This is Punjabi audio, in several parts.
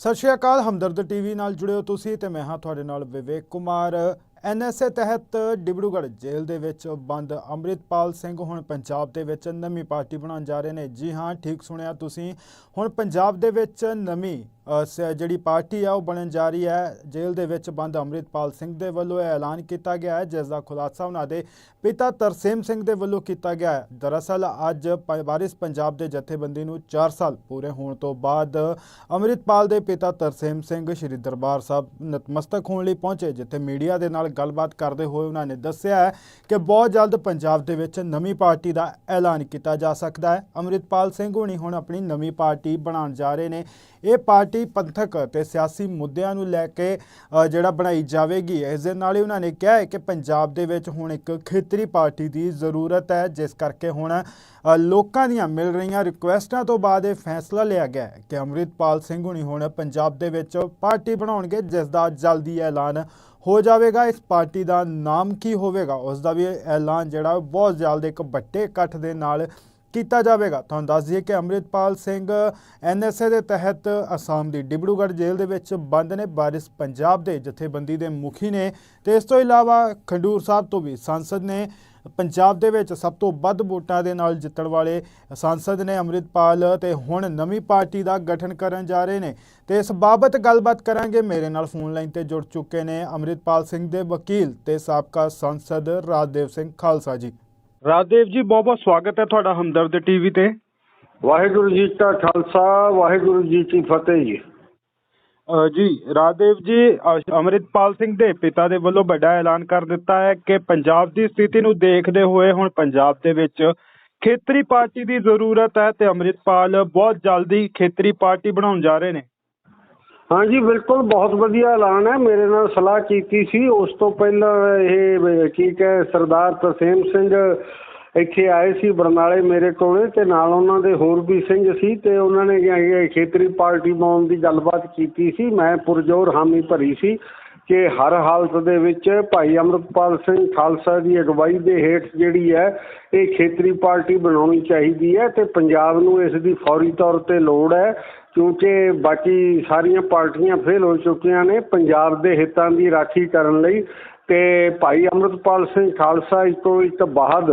ਸਤਿ ਸ਼੍ਰੀ ਅਕਾਲ, ਹਮਦਰਦ ਟੀਵੀ ਨਾਲ ਜੁੜੇ ਹੋ ਤੁਸੀਂ ਤੇ ਮੈਂ ਹਾਂ ਤੁਹਾਡੇ ਨਾਲ ਵਿਵੇਕ ਕੁਮਾਰ। ਐਨਐਸਏ ਤਹਿਤ ਡਿਬੜੂਗੜ੍ਹ ਜੇਲ੍ਹ ਦੇ ਵਿੱਚ ਬੰਦ ਅੰਮ੍ਰਿਤਪਾਲ ਸਿੰਘ ਹੁਣ ਪੰਜਾਬ ਦੇ ਵਿੱਚ ਨਵੀਂ ਪਾਰਟੀ ਬਣਾਉਣ ਜਾ ਰਹੇ ਨੇ। ਜੀ ਹਾਂ, ਠੀਕ ਸੁਣਿਆ ਤੁਸੀਂ। ਹੁਣ ਪੰਜਾਬ ਦੇ ਵਿੱਚ ਨਵੀਂ ਜਿਹੜੀ ਪਾਰਟੀ ਆ, ਉਹ ਬਣਨ ਜਾ ਰਹੀ ਹੈ। ਜੇਲ੍ਹ ਦੇ ਵਿੱਚ ਬੰਦ ਅੰਮ੍ਰਿਤਪਾਲ ਸਿੰਘ ਦੇ ਵੱਲੋਂ ਇਹ ਐਲਾਨ ਕੀਤਾ ਗਿਆ ਹੈ, ਜਿਸ ਦਾ ਖੁਲਾਸਾ ਉਹਨਾਂ ਦੇ ਪਿਤਾ ਤਰਸੇਮ ਸਿੰਘ ਦੇ ਵੱਲੋਂ ਕੀਤਾ ਗਿਆ ਹੈ। ਦਰਅਸਲ, ਅੱਜ ਪ- ਵਾਰਿਸ ਪੰਜਾਬ ਦੇ ਜਥੇਬੰਦੀ ਨੂੰ 4 ਸਾਲ ਪੂਰੇ ਹੋਣ ਤੋਂ ਬਾਅਦ ਅੰਮ੍ਰਿਤਪਾਲ ਦੇ ਪਿਤਾ ਤਰਸੇਮ ਸਿੰਘ ਸ੍ਰੀ ਦਰਬਾਰ ਸਾਹਿਬ ਨਤਮਸਤਕ ਹੋਣ ਲਈ ਪਹੁੰਚੇ, ਜਿੱਥੇ ਮੀਡੀਆ ਦੇ ਨਾਲ ਗੱਲਬਾਤ ਕਰਦੇ ਹੋਏ ਉਹਨਾਂ ਨੇ ਦੱਸਿਆ ਹੈ ਕਿ ਬਹੁਤ ਜਲਦ ਪੰਜਾਬ ਦੇ ਵਿੱਚ ਨਵੀਂ ਪਾਰਟੀ ਦਾ ਐਲਾਨ ਕੀਤਾ ਜਾ ਸਕਦਾ ਹੈ। ਅੰਮ੍ਰਿਤਪਾਲ ਸਿੰਘ ਹੁਣੀ ਹੁਣ ਆਪਣੀ ਨਵੀਂ ਪਾਰਟੀ ਬਣਾਉਣ ਜਾ ਰਹੇ ਨੇ। ਇਹ ਪਾਰਟੀ ਪੰਥਕ ਤੇ ਸਿਆਸੀ ਮੁੱਦਿਆਂ ਨੂੰ ਲੈ ਕੇ ਜਿਹੜਾ ਬਣਾਈ ਜਾਵੇਗੀ। ਇਸ ਦੇ ਨਾਲ ਹੀ ਉਹਨਾਂ ਨੇ ਕਿਹਾ ਹੈ ਕਿ ਪੰਜਾਬ ਦੇ ਵਿੱਚ ਹੁਣ ਇੱਕ ਖੇਤਰੀ ਪਾਰਟੀ ਦੀ ਜ਼ਰੂਰਤ ਹੈ, ਜਿਸ ਕਰਕੇ ਹੁਣ ਲੋਕਾਂ ਦੀਆਂ ਮਿਲ ਰਹੀਆਂ ਰਿਕੁਐਸਟਾਂ ਤੋਂ ਬਾਅਦ ਇਹ ਫੈਸਲਾ ਲਿਆ ਗਿਆ ਹੈ ਕਿ ਅੰਮ੍ਰਿਤਪਾਲ ਸਿੰਘ ਹੁਣੀ ਹੁਣ ਪੰਜਾਬ ਦੇ ਵਿੱਚ ਪਾਰਟੀ ਬਣਾਉਣਗੇ, ਜਿਸ ਦਾ ਜਲਦੀ ਐਲਾਨ ਹੋ ਜਾਵੇਗਾ। ਇਸ ਪਾਰਟੀ ਦਾ ਨਾਮ ਕੀ ਹੋਵੇਗਾ, ਉਸ ਦਾ ਵੀ ਐਲਾਨ ਜਿਹੜਾ ਬਹੁਤ ਜਲਦ ਇੱਕ ਵੱਡੇ ਇਕੱਠ ਦੇ ਨਾਲ ਕੀਤਾ ਜਾਵੇਗਾ। ਤੁਹਾਨੂੰ ਦੱਸ ਦਈਏ ਕਿ ਅੰਮ੍ਰਿਤਪਾਲ ਸਿੰਘ ਐਨਐਸਏ ਦੇ ਤਹਿਤ ਅਸਾਮ ਦੀ ਡਿਬੜੂਗੜ੍ਹ ਜੇਲ੍ਹ ਦੇ ਵਿੱਚ ਬੰਦ ਨੇ ਬਾਰਿਸ ਪੰਜਾਬ ਦੇ ਜਥੇਬੰਦੀ ਦੇ ਮੁਖੀ ਨੇ ਤੇ ਇਸ ਤੋਂ ਇਲਾਵਾ ਖੰਡੂਰ ਸਾਹਿਬ ਤੋਂ ਵੀ ਸੰਸਦ ਨੇ। ਪੰਜਾਬ ਦੇ ਵਿੱਚ ਸਭ ਤੋਂ ਵੱਧ ਵੋਟਾਂ ਦੇ ਨਾਲ ਜਿੱਤਣ ਵਾਲੇ ਸੰਸਦ ਨੇ ਅੰਮ੍ਰਿਤਪਾਲ ਤੇ ਹੁਣ ਨਵੀਂ ਪਾਰਟੀ ਦਾ ਗਠਨ ਕਰਨ ਜਾ ਰਹੇ ਨੇ। ਤੇ ਇਸ ਬਾਬਤ ਗੱਲਬਾਤ ਕਰਾਂਗੇ। ਮੇਰੇ ਨਾਲ ਫੋਨ ਲਾਈਨ ਤੇ ਜੁੜ ਚੁੱਕੇ ਨੇ ਅੰਮ੍ਰਿਤਪਾਲ ਸਿੰਘ ਦੇ ਵਕੀਲ ਤੇ ਸਾਬਕਾ ਸੰਸਦ ਰਾਜਦੇਵ ਸਿੰਘ ਖਾਲਸਾ ਜੀ। ਰਾਜਦੇਵ ਜੀ ਬਹੁਤ ਬਹੁਤ ਸਵਾਗਤ ਹੈ ਤੁਹਾਡਾ ਹਮਦਰਦ ਟੀਵੀ ਤੇ। ਵਾਹਿਗੁਰੂ ਜੀ ਕਾ ਖਾਲਸਾ ਵਾਹਿਗੁਰੂ ਜੀ ਕੀ ਫਤਿਹ ਜੀ। ਜੀ ਰਾਜਦੇਵ ਜੀ ਅੰਮ੍ਰਿਤਪਾਲ ਸਿੰਘ ਦੇ ਪਿਤਾ ਦੇ ਵੱਲੋਂ ਵੱਡਾ ਐਲਾਨ ਕਰ ਦਿੱਤਾ ਹੈ ਕਿ ਪੰਜਾਬ ਦੀ ਸਥਿਤੀ ਨੂੰ ਦੇਖਦੇ ਹੋਏ ਹੁਣ ਪੰਜਾਬ ਦੇ ਵਿੱਚ ਖੇਤਰੀ ਪਾਰਟੀ ਦੀ ਜ਼ਰੂਰਤ ਹੈ ਤੇ ਅੰਮ੍ਰਿਤਪਾਲ ਬਹੁਤ ਜਲਦੀ ਖੇਤਰੀ ਪਾਰਟੀ ਬਣਾਉਣ ਜਾ ਰਹੇ ਨੇ। ਹਾਂਜੀ, ਬਿਲਕੁਲ ਬਹੁਤ ਵਧੀਆ ਐਲਾਨ ਹੈ। ਮੇਰੇ ਨਾਲ ਸਲਾਹ ਕੀਤੀ ਸੀ। ਉਸ ਤੋਂ ਪਹਿਲਾਂ ਇਹ ਕੀ ਕਹਿ, ਸਰਦਾਰ ਤਰਸੇਮ ਸਿੰਘ ਇੱਥੇ ਆਏ ਸੀ ਬਰਨਾਲੇ ਮੇਰੇ ਕੋਲੇ ਤੇ ਨਾਲ ਉਹਨਾਂ ਦੇ ਹੋਰ ਵੀ ਸਿੰਘ ਸੀ ਤੇ ਉਹਨਾਂ ਨੇ ਖੇਤਰੀ ਪਾਰਟੀ ਬਣਾਉਣ ਦੀ ਗੱਲਬਾਤ ਕੀਤੀ ਸੀ। ਮੈਂ ਪੁਰਜੋਰ ਹਾਮੀ ਭਰੀ ਸੀ। ਕਿ ਹਰ ਹਾਲਤ ਦੇ ਵਿੱਚ ਭਾਈ ਅਮਰਪਾਲ ਸਿੰਘ ਖਾਲਸਾ ਦੀ ਅਗਵਾਈ ਦੇ ਹੇਠ ਜਿਹੜੀ ਹੈ, ਇਹ ਖੇਤਰੀ ਪਾਰਟੀ ਬਣਾਉਣੀ ਚਾਹੀਦੀ ਹੈ ਤੇ ਪੰਜਾਬ ਨੂੰ ਇਸ ਦੀ ਫੌਰੀ ਤੌਰ ਤੇ ਲੋੜ ਹੈ, ਕਿਉਂਕਿ ਬਾਕੀ ਸਾਰੀਆਂ ਪਾਰਟੀਆਂ ਫੇਲ ਹੋ ਚੁੱਕੀਆਂ ਨੇ, ਪੰਜਾਬ ਦੇ ਹਿੱਤਾਂ ਦੀ ਰਾਖੀ ਕਰਨ ਲਈ ਤੇ ਭਾਈ ਅਮਰਪਾਲ ਸਿੰਘ ਖਾਲਸਾ ਇੱਕੋ ਇੱਕ ਬਾਹਦ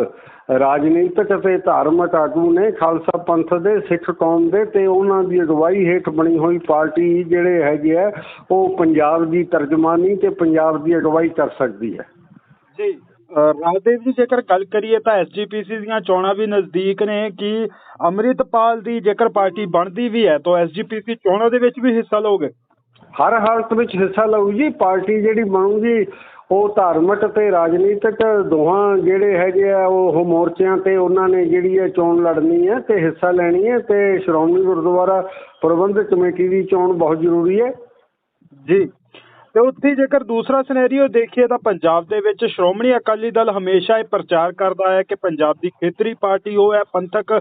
ਰਾਜਨੀਤਿਕ ਅਤੇ ਧਾਰਮਿਕ ਆਗੂ ਨੇ ਖਾਲਸਾ ਪੰਥ ਦੇ ਸਿੱਖ ਕੌਮ ਦੇ ਤੇ ਉਹਨਾਂ ਦੀ ਅਗਵਾਈ ਹੇਠ ਬਣੀ ਹੋਈ ਪਾਰਟੀ ਜਿਹੜੇ ਹੈਗੇ ਆ ਉਹ ਪੰਜਾਬ ਦੀ ਤਰਜਮਾਨੀ ਤੇ ਪੰਜਾਬ ਦੀ ਅਗਵਾਈ ਕਰ ਸਕਦੀ ਹੈ। ਜੀ ਰਾਜਦੇਵ ਜੀ ਜੇਕਰ ਗੱਲ ਕਰੀਏ ਤਾਂ ਐਸਜੀਪੀਸੀ ਦੀਆਂ ਚੋਣਾਂ ਵੀ ਨਜ਼ਦੀਕ ਨੇ ਕਿ ਅੰਮ੍ਰਿਤਪਾਲ ਦੀ ਜੇਕਰ ਪਾਰਟੀ ਬਣਦੀ ਵੀ ਹੈ ਤਾਂ ਐਸਜੀਪੀਸੀ ਚੋਣਾਂ ਦੇ ਵਿੱਚ ਵੀ ਹਿੱਸਾ ਲਓਗੇ? ਹਰ ਹਾਲਤ ਵਿੱਚ ਹਿੱਸਾ ਲਊ ਜੀ ਪਾਰਟੀ ਜਿਹੜੀ ਬਣੂਗੀ ਉਹ ਧਾਰਮਿਕ ਤੇ ਰਾਜਨੀਤਿਕ ਦੋਹਾਂ ਜਿਹੜੇ ਹੈਗੇ ਆ, ਉਹ ਮੋਰਚਿਆਂ ਤੇ ਉਹਨਾਂ ਨੇ ਜਿਹੜੀ ਹੈ ਚੋਣ ਲੜਨੀ ਹੈ ਤੇ ਹਿੱਸਾ ਲੈਣੀ ਹੈ ਤੇ ਸ਼੍ਰੋਮਣੀ ਗੁਰਦੁਆਰਾ ਪ੍ਰਬੰਧਕ ਕਮੇਟੀ ਦੀ ਚੋਣ ਬਹੁਤ ਜ਼ਰੂਰੀ ਹੈ। ਜੀ। ਤੇ ਉੱਥੇ ਜੇਕਰ ਦੂਸਰਾ ਸਿਨੈਰੀਓ ਦੇਖੀਏ ਤਾਂ ਪੰਜਾਬ ਦੇ ਵਿੱਚ ਸ਼੍ਰੋਮਣੀ ਅਕਾਲੀ ਦਲ ਹਮੇਸ਼ਾ ਇਹ ਪ੍ਰਚਾਰ ਕਰਦਾ ਹੈ ਕਿ ਪੰਜਾਬ ਦੀ ਖੇਤਰੀ ਪਾਰਟੀ ਉਹ ਹੈ, ਪੰਥਕ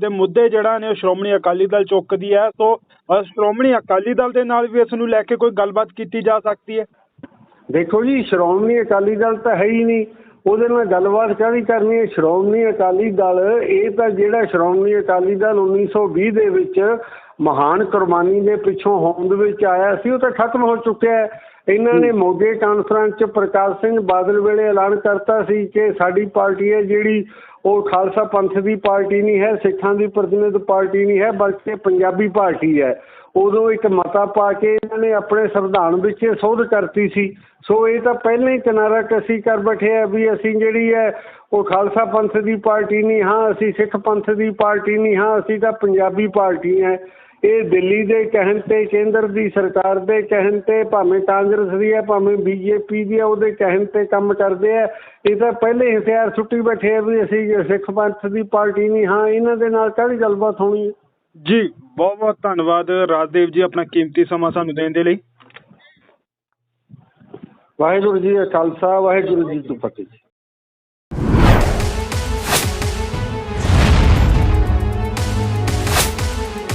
ਦੇ ਮੁੱਦੇ ਜਿਹੜਾ ਨੇ ਉਹ ਸ਼੍ਰੋਮਣੀ ਅਕਾਲੀ ਦਲ ਚੁੱਕਦੀ ਹੈ। ਸੋ ਸ਼੍ਰੋਮਣੀ ਅਕਾਲੀ ਦਲ ਦੇ ਨਾਲ ਵੀ ਇਸ ਨੂੰ ਲੈ ਕੇ ਕੋਈ ਗੱਲਬਾਤ ਕੀਤੀ ਜਾ ਸਕਦੀ ਹੈ। ਦੇਖੋ ਜੀ ਸ਼੍ਰੋਮਣੀ ਅਕਾਲੀ ਦਲ ਤਾਂ ਹੈ ਹੀ ਨਹੀਂ। ਉਹਦੇ ਨਾਲ ਗੱਲਬਾਤ ਕਾਹਦੀ ਕਰਨੀ ਹੈ? ਸ਼੍ਰੋਮਣੀ ਅਕਾਲੀ ਦਲ ਇਹ ਤਾਂ ਜਿਹੜਾ ਸ਼੍ਰੋਮਣੀ ਅਕਾਲੀ ਦਲ 1920 ਦੇ ਵਿੱਚ ਮਹਾਨ ਕੁਰਬਾਨੀ ਦੇ ਪਿੱਛੋਂ ਹੋਂਦ ਵਿੱਚ ਆਇਆ ਸੀ ਉਹ ਤਾਂ ਖਤਮ ਹੋ ਚੁੱਕਿਆ ਹੈ। ਇਹਨਾਂ ਨੇ ਮੋਗੇ ਕਾਨਫਰੰਸ 'ਚ ਪ੍ਰਕਾਸ਼ ਸਿੰਘ ਬਾਦਲ ਵੇਲੇ ਐਲਾਨ ਕਰਤਾ ਸੀ ਕਿ ਸਾਡੀ ਪਾਰਟੀ ਹੈ ਜਿਹੜੀ ਉਹ ਖਾਲਸਾ ਪੰਥ ਦੀ ਪਾਰਟੀ ਨਹੀਂ ਹੈ ਸਿੱਖਾਂ ਦੀ ਪ੍ਰਤੀਨਿਧ ਪਾਰਟੀ ਨਹੀਂ ਹੈ ਬਲਕਿ ਪੰਜਾਬੀ ਪਾਰਟੀ ਹੈ। ਉਦੋਂ ਇੱਕ ਮਤਾ ਪਾ ਕੇ ਇਹਨਾਂ ਨੇ ਆਪਣੇ ਸੰਵਿਧਾਨ ਵਿੱਚ ਸੋਧ ਕਰਤੀ ਸੀ। ਸੋ ਇਹ ਤਾਂ ਪਹਿਲਾਂ ਹੀ ਕਿਨਾਰਾ ਕਸੀ ਕਰ ਬੈਠੇ ਆ ਵੀ ਅਸੀਂ ਜਿਹੜੀ ਹੈ, ਉਹ ਖਾਲਸਾ ਪੰਥ ਦੀ ਪਾਰਟੀ ਨਹੀਂ, ਹਾਂ ਅਸੀਂ ਸਿੱਖ ਪੰਥ ਦੀ ਪਾਰਟੀ ਨਹੀਂ, ਹਾਂ ਅਸੀਂ ਤਾਂ ਪੰਜਾਬੀ ਪਾਰਟੀ ਹੈ। ਇਹ ਦਿੱਲੀ ਦੇ ਕਹਿਣ ਤੇ, ਕੇਂਦਰ ਦੀ ਸਰਕਾਰ ਦੇ ਕਹਿਣ ਤੇ, ਭਾਵੇਂ ਕਾਂਗਰਸ ਦੀ ਹੈ, ਭਾਵੇਂ ਬੀਜੇਪੀ ਦੀ ਹੈ, ਉਹਦੇ ਕਹਿਣ ਤੇ ਕੰਮ ਕਰਦੇ ਆ। ਇਹ ਤਾਂ ਪਹਿਲੇ ਹਥਿਆਰ ਸੁੱਟੀ ਬੈਠੇ ਆ ਵੀ ਅਸੀਂ ਸਿੱਖ ਪੰਥ ਦੀ ਪਾਰਟੀ ਨਹੀਂ, ਹਾਂ ਇਹਨਾਂ ਦੇ ਨਾਲ ਕਾਹਦੀ ਗੱਲਬਾਤ ਹੋਣੀ ਹੈ? ਜੀ। ਬਹੁਤ ਬਹੁਤ ਧੰਨਵਾਦ ਰਾਜਦੇਵ ਜੀ ਆਪਣਾ ਕੀਮਤੀ ਸਮਾਂ ਸਾਨੂੰ ਦੇਣ ਦੇ ਲਈ। ਵਾਹਿਗੁਰੂ ਜੀ ਕਾ ਖਾਲਸਾ, ਵਾਹਿਗੁਰੂ ਜੀ ਕੀ ਫਤਿਹ